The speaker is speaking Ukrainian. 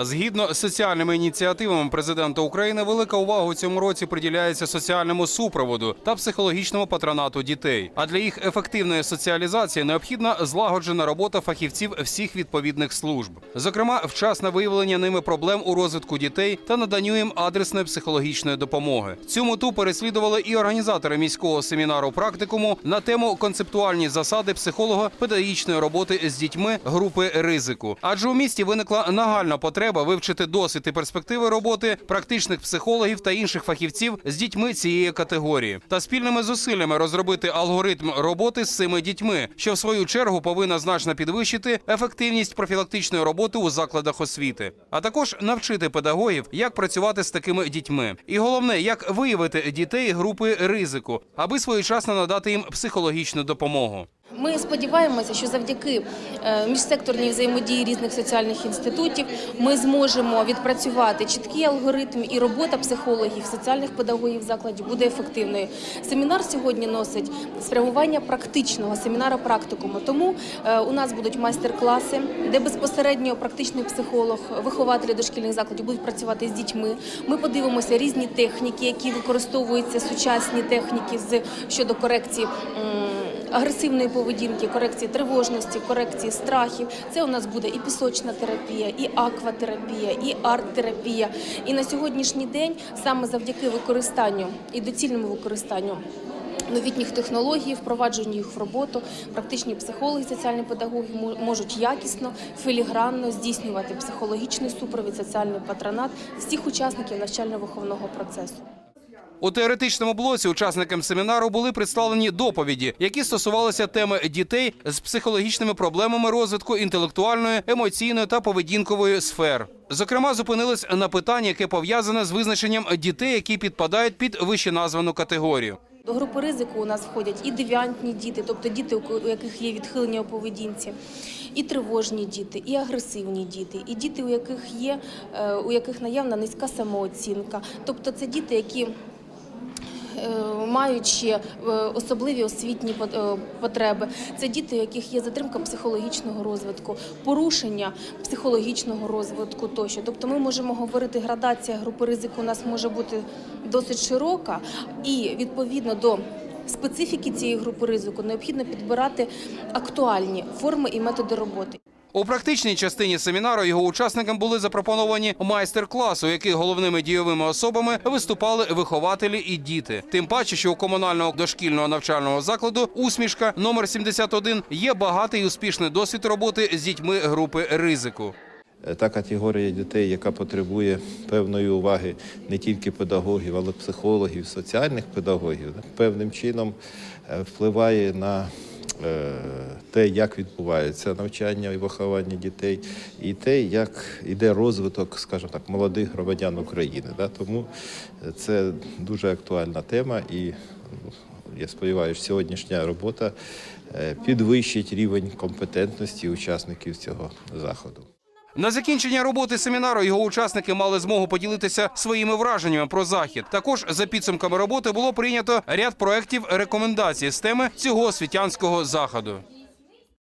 Згідно з соціальними ініціативами президента України, велика увага у цьому році приділяється соціальному супроводу та психологічному патронату дітей. А для їх ефективної соціалізації необхідна злагоджена робота фахівців всіх відповідних служб, зокрема, вчасне виявлення ними проблем у розвитку дітей та наданню їм адресної психологічної допомоги. Цю мету переслідували і організатори міського семінару практикуму на тему концептуальні засади психолого-педагогічної роботи з дітьми групи ризику. Адже у місті виникла нагальна потреба вивчити досвід і перспективи роботи практичних психологів та інших фахівців з дітьми цієї категорії, та спільними зусиллями розробити алгоритм роботи з цими дітьми, що в свою чергу повинна значно підвищити ефективність профілактичної роботи у закладах освіти, а також навчити педагогів, як працювати з такими дітьми. І головне, як виявити дітей групи ризику, аби своєчасно надати їм психологічну допомогу. Ми сподіваємося, що завдяки е, міжсекторній взаємодії різних соціальних інститутів ми зможемо відпрацювати чіткий алгоритм і робота психологів, соціальних педагогів закладів буде ефективною. Семінар сьогодні носить спрямування практичного семінара практикуму. Тому е, у нас будуть майстер-класи, де безпосередньо практичний психолог, вихователі дошкільних закладів будуть працювати з дітьми. Ми подивимося різні техніки, які використовуються сучасні техніки щодо корекції. Агресивної поведінки, корекції тривожності, корекції страхів. Це у нас буде і пісочна терапія, і акватерапія, і арт-терапія. І на сьогоднішній день саме завдяки використанню і доцільному використанню. Новітніх технологій, впровадженню їх в роботу, практичні психологи, соціальні педагоги можуть якісно, філігранно здійснювати психологічний супровід, соціальний патронат всіх учасників навчально-виховного процесу. У теоретичному блоці учасникам семінару були представлені доповіді, які стосувалися теми дітей з психологічними проблемами розвитку інтелектуальної, емоційної та поведінкової сфер. Зокрема, зупинились на питанні, яке пов'язане з визначенням дітей, які підпадають під вищеназвану категорію. До групи ризику у нас входять і девіантні діти, тобто діти, у яких є відхилення у поведінці, і тривожні діти, і агресивні діти, і діти, у яких є е, у яких наявна низька самооцінка. Тобто це діти, які е, ще е, особливі освітні е, потреби. Це діти, у яких є затримка психологічного розвитку, порушення психологічного розвитку тощо. Тобто ми можемо говорити, градація групи ризику у нас може бути досить широка, і відповідно до специфіки цієї групи ризику необхідно підбирати актуальні форми і методи роботи. У практичній частині семінару його учасникам були запропоновані майстер-класи, у яких головними дійовими особами виступали вихователі і діти. Тим паче, що у комунального дошкільного навчального закладу усмішка номер 71 є багатий успішний досвід роботи з дітьми групи ризику. Е, Та категорія дітей, яка потребує певної уваги не тільки педагогів, але й психологів, соціальних педагогів, певним чином е, впливає на те, як відбувається навчання і виховання дітей, і те, як іде розвиток, скажімо так, молодих громадян України. Да. Тому е, це дуже актуальна тема і ну, я сподіваюся, сьогоднішня робота е, підвищить рівень компетентності учасників цього заходу. На закінчення роботи семінару його учасники мали змогу поділитися своїми враженнями про захід. Також за підсумками роботи було прийнято ряд проєктів рекомендацій з теми цього освітянського заходу.